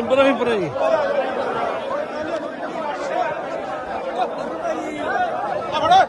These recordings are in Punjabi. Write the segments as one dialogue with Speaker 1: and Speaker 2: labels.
Speaker 1: ਇਬਰਾਹੀਮਪੁਰੇ ਜੀ
Speaker 2: ਪੰਜਾਬ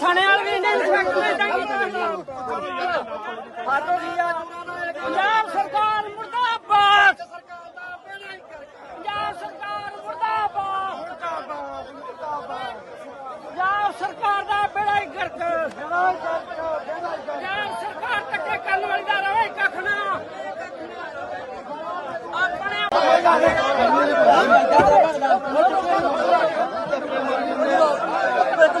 Speaker 2: ਥਾਣੇ ਵਾਲੇ ਵੀ ਇੰਨੇ ਇੰਸਪੈਕਟਰ ਨੇ ਇਦਾਂ ਕੀਤਾ ਫਾਟੋ ਦੀ ਆ। ਪੰਜਾਬ ਸਰਕਾਰ ਮੁਰਦਾਬਾਦ। ਪੰਜਾਬ ਸਰਕਾਰ ਮੁਰਦਾਬਾਦ। ਪੰਜਾਬ ਸਰਕਾਰ ਦਾ ਬੇੜਾ ਹੀ ਗਰਕ। ਪੰਜਾਬ ਸਰਕਾਰ ਤੱਕੇ ਕੱਲ ਵਾਲੀ ਦਾ ਰਵੇ ਕੱਖ ਨਾ। ਆਪਣੇ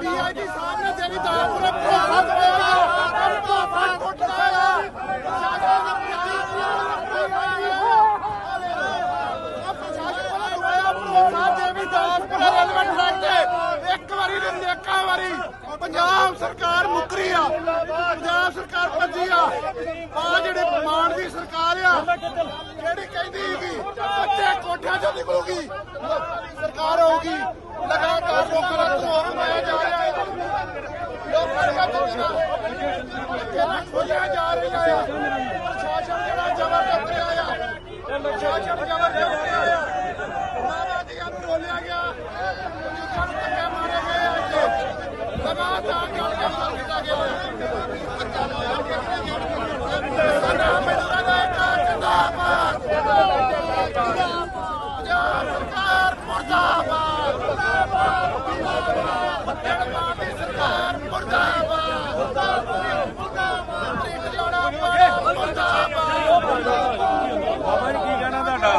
Speaker 3: ਡੀਆਈਜੀ ਸਾਹਿਬ ਨੇ ਜਿਹੜੀ ਦਾਪੁਰ ਭਰੋਸਾ ਦਵਾਇਆ ਉਹ ਭਰੋਸਾ ਟੁੱਟਦਾ ਆ ਪ੍ਰਸ਼ਾਸਨ ਦਾ ਇੱਕ ਵਾਰੀ ਨਹੀਂ ਨੇਕਾ ਵਾਰੀ ਪੰਜਾਬ ਸਰਕਾਰ ਮੁਕਰੀ ਆ, ਪੰਜਾਬ ਸਰਕਾਰ ਭੱਜੀ ਆ ਆ ਜਿਹੜੇ ਮਾਨ ਦੀ ਸਰਕਾਰ ਆ, ਜਿਹੜੀ ਕਹਿੰਦੀ ਸੀ ਕੱਚੇ ਕੋਠਿਆਂ ਚੋਂ ਨਿਕਲੂਗੀ, ਸਰਕਾਰ ਹੋਊਗੀ ਲਗਾਤਾਰ ਲੋਕਾਂ ਦਾ ਧਰੋਹ ਮਾਇਆ ਜਾ ਰਿਹਾ ਹੈ। ਲੋਕਾਂ ਦੀਆਂ ਦੁਨੀਆਂ ਜਿਹੜਾ ਖੋਲਿਆ ਜਾ ਰਿਹਾ ਹੈ। ਪ੍ਰਸ਼ਾਸਨ ਜਿਹੜਾ ਜ਼ਬਰਦਸਤ ਰਿਹਾ ਆ। ਪ੍ਰਸ਼ਾਸਨ ਜ਼ਬਰਦਸਤ ਰਿਹਾ ਆ ਮਾਵਾਦੀਆਂ ਨੂੰ ਰੋਲਿਆ ਗਿਆ ਬਜ਼ੁਰਗਾਂ ਨੂੰ ਧੱਕੇ ਮਾਰੇ ਗਏ ਆ ਇੱਥੇ ਲਗਾਤਾਰ ਗੱਲ ਕਰ ਦਿੱਤਾ ਗਿਆ ਸਾਡਾ ਮਿੱਤਰ ਦਾ ਇੱਕ ਜਿੰਦਾਬਾਦ ਪੰਜਾਬ ਸਰਕਾਰ ਮੁਰਦਾਬਾਦ ਮੁਰਦਾਬਾਦ ਦੀ ਸਰਕਾਰ ਮੁਰਦਾਬਾਦ ਮੁਰਦਾਬਾਦ ਮੁਰਦਾਬਾਦ ਮੁਰਦਾਬਾਦ
Speaker 1: ਬਾਬਾ ਜੀ ਕੀ ਕਹਿਣਾ ਤੁਹਾਡਾ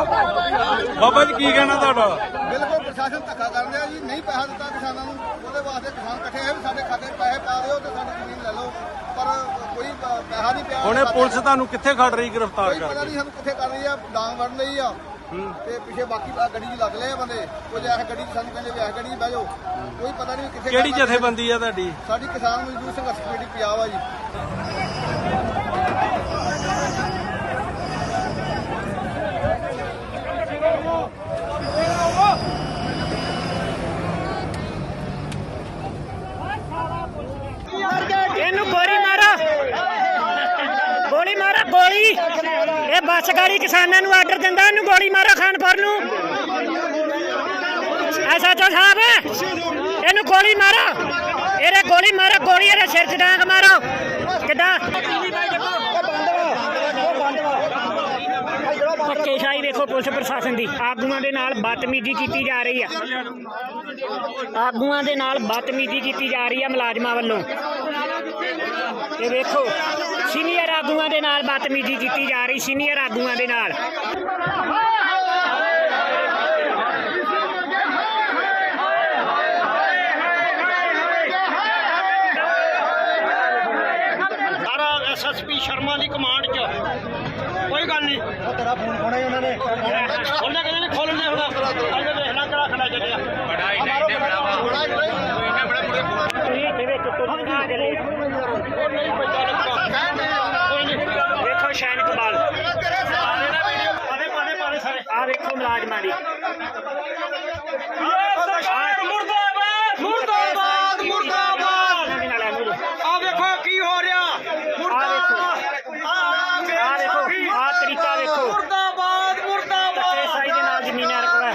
Speaker 1: ਬਾਬਾ ਜੀ ਕੀ ਕਹਿਣਾ ਤੁਹਾਡਾ?
Speaker 3: ਬਿਲਕੁਲ ਪ੍ਰਸ਼ਾਸਨ ਧੱਕਾ ਕਰ ਰਿਹਾ ਜੀ ਨਹੀਂ ਪੈਸਾ ਦਿੱਤਾ ਕਿਸਾਨਾਂ ਨੂੰ ਉਹਦੇ ਵਾਸਤੇ ਕਿਸਾਨ ਇਕੱਠੇ ਹੋਏ ਵੀ ਸਾਡੇ ਖਾਤੇ 'ਚ ਪੈਸੇ ਪਾ ਦਿਓ ਤੇ ਸਾਡੀ ਜ਼ਮੀਨ ਲੈ ਲਓ। ਪਰ ਕੋਈ ਪ- ਪੈਸਾ ਨਹੀਂ ਪਿਆ।
Speaker 1: ਹੁਣੇ ਪੁਲਿਸ ਤੁਹਾਨੂੰ ਕਿੱਥੇ ਖੜ ਰਹੀ ਗ੍ਰਿਫਤਾਰ
Speaker 3: ਕੋਈ ਪਤਾ
Speaker 1: ਕਰਕੇ
Speaker 3: ਨਹੀਂ ਸਾਨੂੰ ਕਿੱਥੇ ਕਰ ਰਹੀ ਆ ਡਾਂਗ ਵੜਨ ਲਈ ਆ। ਤੇ ਪਿੱਛੇ ਬਾਕੀ ਆ ਗੱਡੀ 'ਚ ਲੱਗ ਲਏ ਆ ਬੰਦੇ। ਕੁਝ ਐਸ ਗੱਡੀ 'ਚ ਸਾਨੂੰ ਕਹਿੰਦੇ ਵੀ ਐਸ ਗੱਡੀ 'ਚ ਬਹਿ ਜਾਓ। ਕੋਈ ਪਤਾ ਨਹੀਂ ਕਿੱਥੇ
Speaker 1: ਕਿਹੜੀ
Speaker 3: ਕਰਨਾ।
Speaker 1: ਜਥੇਬੰਦੀ ਆ ਤੁਹਾਡੀ?
Speaker 3: ਸਾਡੀ ਕਿਸਾਨ ਮਜ਼ਦੂਰ ਸੰਘਰਸ਼ ਕਮੇਟੀ ਪੰਜਾਬ ਆ ਜੀ।
Speaker 4: ਸਤਿਕਾਰੀ ਕਿਸਾਨਾਂ ਨੂੰ ਆਰਡਰ ਦਿੰਦਾ, ਇਹਨੂੰ ਗੋਲੀ ਮਾਰੋ ਖਾਨਪੁਰ ਨੂੰ। ਐਸਐਚਓ ਸਾਹਿਬ, ਇਹਨੂੰ ਗੋਲੀ ਮਾਰੋ। ਇਹਦੇ ਗੋਲੀ ਮਾਰੋ, ਗੋਲੀ ਇਹਦੇ ਸਿਰ 'ਚ ਡਾਂਗ ਮਾਰੋ। ਕਿੱਦਾਂ? ਧੱਕੇਸ਼ਾਹੀ ਵੇਖੋ ਪੁਲਿਸ ਪ੍ਰਸ਼ਾਸਨ ਦੀ। ਆਗੂਆਂ ਦੇ ਨਾਲ ਬਦਤਮੀਜ਼ੀ ਕੀਤੀ ਜਾ ਰਹੀ ਆ। ਆਗੂਆਂ ਦੇ ਨਾਲ ਬਦਤਮੀਜ਼ੀ ਕੀਤੀ ਜਾ ਰਹੀ ਆ ਮੁਲਾਜ਼ਮਾਂ ਵੱਲੋਂ। ਤੇ ਵੇਖੋ। ਸੀਨੀਅਰ ਆਗੂਆਂ ਦੇ ਨਾਲ ਬਦਤਮੀਜ਼ੀ ਕੀਤੀ ਜਾ ਰਹੀ ਸੀਨੀਅਰ ਆਗੂਆਂ ਦੇ ਨਾਲ।
Speaker 5: ਸਾਰਾ ਐਸਐਸਪੀ ਸ਼ਰਮਾ ਦੀ ਕਮਾਂਡ 'ਚ। ਕੋਈ ਗੱਲ ਨਹੀਂ ਤੇਰਾ ਫੋਨ ਖੋਣਾ ਹੀ ਉਹਨਾਂ ਨੇ। ਉਹਨੇ ਕਹਿੰਦੇ ਨੇ ਖੋਲਣ ਦੇ ਹੁਣ। ਅੱਜ ਵੇਖ ਲੈ ਕਿਹੜਾ ਖੜਾ ਚੱਲਿਆ
Speaker 4: ਤੁਸੀਂ ਇੱਥੇ ਵਿੱਚ ਤੁਰ ਨਾ ਚਲੇ
Speaker 5: ਉਹ ਨਹੀਂ ਬੱਚਾ ਰੱਖਦਾ ਕੋਈ ਨਹੀਂ
Speaker 4: ਵੇਖੋ ਸ਼ੈਨ ਇਕਬਾਲ
Speaker 5: ਪਾਦੇ ਪਾਦੇ ਪਾਦੇ ਸਾਰੇ
Speaker 4: ਵੇਖੋ ਮੁਲਾਜ਼ਮਾਂ ਦੀ।
Speaker 5: ਮੁਰਦਾਬਾਦ ਮੁਰਦਾਬਾਦ ਮੁਰਦਾਬਾਦ। ਆ ਵੇਖੋ ਕੀ ਹੋ ਰਿਹਾ।
Speaker 4: ਆ ਵੇਖੋ। ਆ ਵੇਖੋ ਆ ਤਰੀਕਾ ਵੇਖੋ।
Speaker 5: ਮੁਰਦਾਬਾਦ ਮੁਰਦਾਬਾਦ।
Speaker 4: ਤੇ ਸਾਈ ਦੇ ਨਾਲ ਜ਼ਮੀਨਾਂ ਰਕਵਾ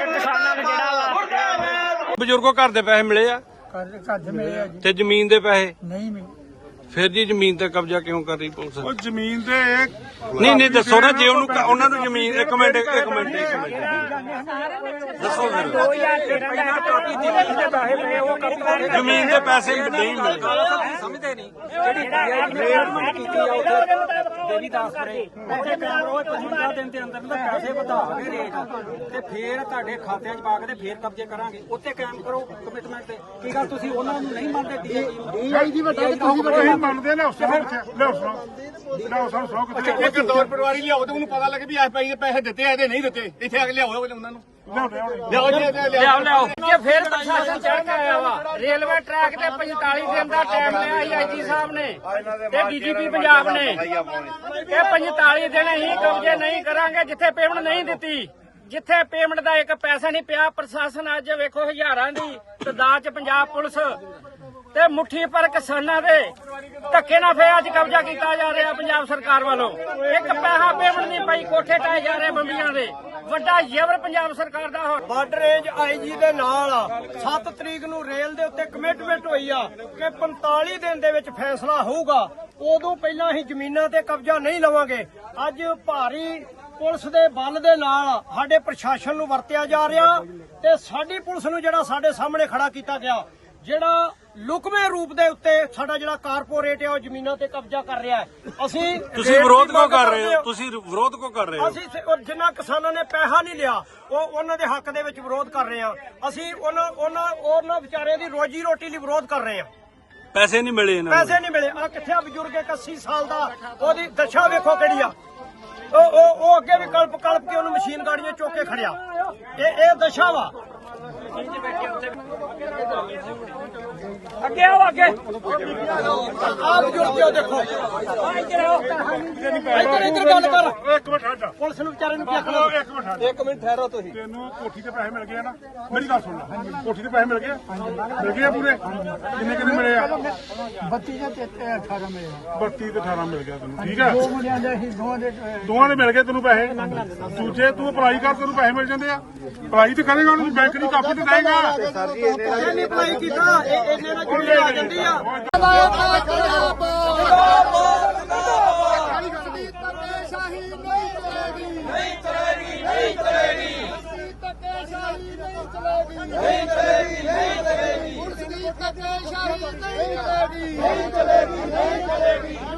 Speaker 4: ਇਹ ਕਿਸਾਨਾਂ ਨੂੰ ਜਿਹੜਾ ਵਾ।
Speaker 1: ਬਜ਼ੁਰਗੋ ਘਰ ਦੇ ਪੈਸੇ ਮਿਲੇ ਆ?
Speaker 6: ਘਰ ਮਿਲੇ ਆ ਜੀ।
Speaker 1: ਤੇ ਜ਼ਮੀਨ ਦੇ ਪੈਸੇ?
Speaker 6: ਨਹੀਂ ਮਿਲੇ।
Speaker 1: ਫਿਰ ਜੀ ਜ਼ਮੀਨ ਤੇ ਕਬਜ਼ਾ ਕਿਉਂ ਕਰ ਰਹੀ ਪੁਲਿਸ?
Speaker 7: ਉਹ ਜ਼ਮੀਨ ਤੇ
Speaker 1: ਨਹੀਂ ਨਹੀਂ ਦੱਸੋ ਨਾ ਜੇ ਉਹਨੂੰ ਕ- ਉਹਨਾਂ ਨੂੰ ਜ਼ਮੀਨ ਇੱਕ ਮਿੰਟ ਇੱਕ ਮਿੰਟ ਇੱਕ ਮਿੰਟ। ਦੱਸੋ ਫਿਰ।
Speaker 4: 2013 ਦਾ ਤੇ ਪੈਸੇ ਪਏ ਉਹ ਕਬਜ਼ਾ
Speaker 1: ਜ਼ਮੀਨ ਦੇ ਪੈਸੇ ਨਹੀਂ ਮਿਲੇ
Speaker 4: ਕੀਤੀ ਆ ਉੱਥੇ ਦੇਵੀ ਦਾਸਪੁਰੇ
Speaker 8: ਉੱਥੇ ਕੈਮਰੋ 15 ਦਿਨ ਦੇ ਅੰਦਰ ਅੰਦਰ ਪੈਸੇ ਵਧਾ ਕੇ ਰੇਟ। ਤੇ ਫੇਰ ਤੁਹਾਡੇ ਖਾਤਿਆਂ 'ਚ ਪਾ ਕੇ ਤੇ ਫੇਰ ਕਬਜ਼ੇ ਕਰਾਂਗੇ। ਉੱਥੇ ਕਾਇਮ ਕਰੋ ਕਮਿਟਮੈਂਟ ਤੇ। ਕੀ ਗੱਲ ਤੁਸੀਂ ਉਹਨਾਂ ਨੂੰ ਨਹੀਂ ਮੰਨਦੇ ਡੀਆਈਜੀ ਨੂੰ?
Speaker 7: ਡੀਆਈ ਦੀ ਵੱਡਾ ਤੁਸੀਂ ਵੱਡਾ ਮੰਨਦੇ ਨੇ ਉਸ ਨੂੰ ਲਿਆਓ ਸੁਣੋ ਲਿਆਓ ਸਾਨੂੰ ਸੌ ਕਿੱਥੇ
Speaker 5: ਇੱਕ ਦੌਰ ਪਰਿਵਾਰੀ ਲਿਆਓ ਤੇ ਉਹਨੂੰ ਪਤਾ ਲੱਗੇ ਵੀ ਐਸ ਦੇ ਪੈਸੇ ਦਿੱਤੇ ਆ ਇਹਦੇ ਨਹੀਂ ਦਿੱਤੇ। ਇੱਥੇ ਆ ਕੇ ਲਿਆਓ ਉਹਨਾਂ ਨੂੰ। ਲਿਆਓ। ਜੀ ਲਿਆਓ।
Speaker 4: ਲਿਆਓ ਕਿ ਫਿਰ ਪ੍ਰਸ਼ਾਸਨ ਚੜ ਕੇ ਆਇਆ ਵਾ। ਰੇਲਵੇ ਟਰੈਕ ਤੇ 45 ਦਿਨ ਦਾ ਟਾਈਮ ਲਿਆ ਸੀ ਆਈਜੀ ਸਾਹਿਬ ਨੇ ਤੇ ਡੀਜੀਪੀ ਪੰਜਾਬ ਨੇ। ਇਹ 45 ਦਿਨ ਹੀ ਕਬਜ਼ੇ ਨਹੀਂ ਕਰਾਂਗੇ ਜਿੱਥੇ ਪੇਮੈਂਟ ਨਹੀਂ ਦਿੱਤੀ। ਜਿੱਥੇ ਪੇਮੈਂਟ ਦਾ ਇੱਕ ਪੈਸਾ ਨਹੀਂ ਪਿਆ, ਪ੍ਰਸ਼ਾਸਨ ਅੱਜ ਵੇਖੋ ਹਜ਼ਾਰਾਂ ਦੀ ਤਦਾਦ ਚ ਪੰਜਾਬ ਪੁਲਿਸ ਤੇ ਮੁੱਠੀ ਪਰ ਕਿਸਾਨਾਂ ਦੇ ਧੱਕੇ ਨਾਲ ਫੇ ਅੱਜ ਕਬਜ਼ਾ ਕੀਤਾ ਜਾ ਰਿਹਾ ਪੰਜਾਬ ਸਰਕਾਰ ਵੱਲੋਂ। ਇੱਕ ਪੈਸਾ ਪੇਮੈਂਟ ਨਹੀਂ ਪਈ, ਕੋਠੇ ਟਾਏ ਜਾ ਰਹੇ ਬੰਬੀਆਂ ਦੇ। ਵੱਡਾ ਜ਼ਬਰ ਪੰਜਾਬ ਸਰਕਾਰ ਦਾ ਹੋ
Speaker 5: ਬਾਰਡਰ ਰੇਂਜ ਆਈਜੀ ਦੇ ਨਾਲ 7 ਤਰੀਕ ਨੂੰ ਰੇਲ ਦੇ ਉੱਤੇ ਕਮਿਟਮੈਂਟ ਹੋਈ ਆ ਕਿ 45 ਦਿਨ ਦੇ ਵਿੱਚ ਫੈਸਲਾ ਹੋਊਗਾ। ਉਦੋਂ ਪਹਿਲਾਂ ਅਸੀਂ ਜ਼ਮੀਨਾਂ ਤੇ ਕਬਜ਼ਾ ਨਹੀਂ ਲਵਾਂਗੇ। ਅੱਜ ਭਾਰੀ ਪੁਲਿਸ ਦੇ ਬਲ ਦੇ ਨਾਲ ਸਾਡੇ ਪ੍ਰਸ਼ਾਸਨ ਨੂੰ ਵਰਤਿਆ ਜਾ ਰਿਹਾ ਤੇ ਸਾਡੀ ਪੁਲਿਸ ਨੂੰ ਜਿਹੜਾ ਸਾਡੇ ਸਾਹਮਣੇ ਖੜਾ ਕੀਤਾ ਗਿਆ, ਜਿਹੜਾ ਲੁਕਵੇਂ ਰੂਪ ਦੇ ਉੱਤੇ ਸਾਡਾ ਜਿਹੜਾ ਕਾਰਪੋਰੇਟ ਹੈ ਉਹ ਜ਼ਮੀਨਾਂ ਤੇ ਕਬਜ਼ਾ ਕਰ ਰਿਹਾ ਹੈ। ਅਸੀਂ
Speaker 1: ਤੁਸੀਂ ਵਿਰੋਧ ਕਿਉਂ ਕਰ ਰਹੇ ਹੋ? ਤੁਸੀਂ ਵਿਰੋਧ ਕਿਉਂ ਕਰ ਰਹੇ ਹੋ?
Speaker 5: ਅਸੀਂ ਉਹ ਜਿਨ੍ਹਾਂ ਕਿਸਾਨਾਂ ਨੇ ਪੈਸਾ ਨਹੀਂ ਲਿਆ ਉਹ ਉਹਨਾਂ ਦੇ ਹੱਕ ਦੇ ਵਿੱਚ ਵਿਰੋਧ ਕਰ ਰਹੇ ਹਾਂ। ਅਸੀਂ ਉਹਨਾਂ ਉਹਨਾਂ ਉਹਨਾਂ ਵਿਚਾਰਿਆਂ ਦੀ ਰੋਜੀ ਰੋਟੀ ਲਈ ਵਿਰੋਧ ਕਰ ਰਹੇ ਹਾਂ।
Speaker 1: ਪੈਸੇ ਨਹੀਂ ਮਿਲੇ ਇਹਨਾਂ ਨੂੰ।
Speaker 5: ਪੈਸੇ ਨਹੀਂ ਮਿਲੇ। ਆ ਕਿੱਥੇ ਆ ਬਜ਼ੁਰਗ ਇੱਕ 80 ਸਾਲ ਦਾ ਉਹਦੀ ਦਸ਼ਾ ਵੇਖੋ ਕਿਹੜੀ ਆ। ਉਹ ਉਹ ਉਹ ਅੱਗੇ ਵੀ ਕਲਪ ਕਲਪ ਕੇ ਉਹਨੂੰ ਮਸ਼ੀਨ ਗਾੜੀਆਂ ਚੁੱਕ ਕੇ ਖੜਿਆ। ਇਹ ਇਹ ਦਸ਼ਾ ਵਾ।
Speaker 4: ਅੱਗੇ ਆਓ ਅੱਗੇ।
Speaker 5: ਆ ਬਜ਼ੁਰਗ ਉਹ ਦੇਖੋ। ਇੱਧਰ ਇੱਧਰ ਗੱਲ ਕਰ।
Speaker 7: ਇੱਕ ਮਿੰਟ ਹਟ ਜਾ।
Speaker 5: ਪੁਲਿਸ ਨੂੰ ਵਿਚਾਰੇ ਨੂੰ ਕੀ ਆਖਣਾ?
Speaker 7: ਇੱਕ ਮਿੰਟ ਹਟ ਇੱਕ ਮਿੰਟ ਠਹਿਰੋ ਤੁਸੀਂ। ਤੈਨੂੰ ਕੋਠੀ ਤੇ ਪੈਸੇ ਮਿਲ ਗਏ ਨਾ। ਮੇਰੀ ਗੱਲ ਸੁਣ ਲੈ। ਕੋਠੀ ਤੇ ਪੈਸੇ ਮਿਲ ਗਏ? ਮਿਲ ਗਏ ਪੂਰੇ? ਕਿੰਨੇ ਕਿੰਨੇ ਮਿਲੇ ਆ?
Speaker 6: 32 ਜਾਂ 18 ਮਿਲੇ
Speaker 7: 32 ਤੇ 18 ਮਿਲ ਗਿਆ ਤੈਨੂੰ ਠੀਕ ਆ?
Speaker 6: ਦੋ ਮੁੰਡਿਆਂ ਦੇ ਸੀ ਦੋਵਾਂ ਦੇ
Speaker 7: ਦੋਵਾਂ ਦੇ ਮਿਲ ਗਏ ਤੈਨੂੰ ਪੈਸੇ। ਦੂਜੇ ਤੂੰ ਅਪਲਾਈ ਕਰ ਤੈਨੂੰ ਪੈਸੇ ਮਿਲ ਜਾਂਦੇ ਆ। ਅਪਲਾਈ ਤੇ ਕਰੇਗਾ ਉਹਨੂੰ ਬੈਂਕ ਦੀ ਕਾਪੀ ਚ ਬਹਿਗਾ
Speaker 5: ਇਹ ਨਹੀਂ ਭਾਈ ਕੀਤਾ ਇਹ ਇਹਨੇ ਨਾਲ ਜੁੜੀ ਆ ਜਾਂਦੀ ਆ।
Speaker 7: ਨਹੀਂ ਚਲੇਗੀ ਨਹੀਂ ਚਲੇਗੀ।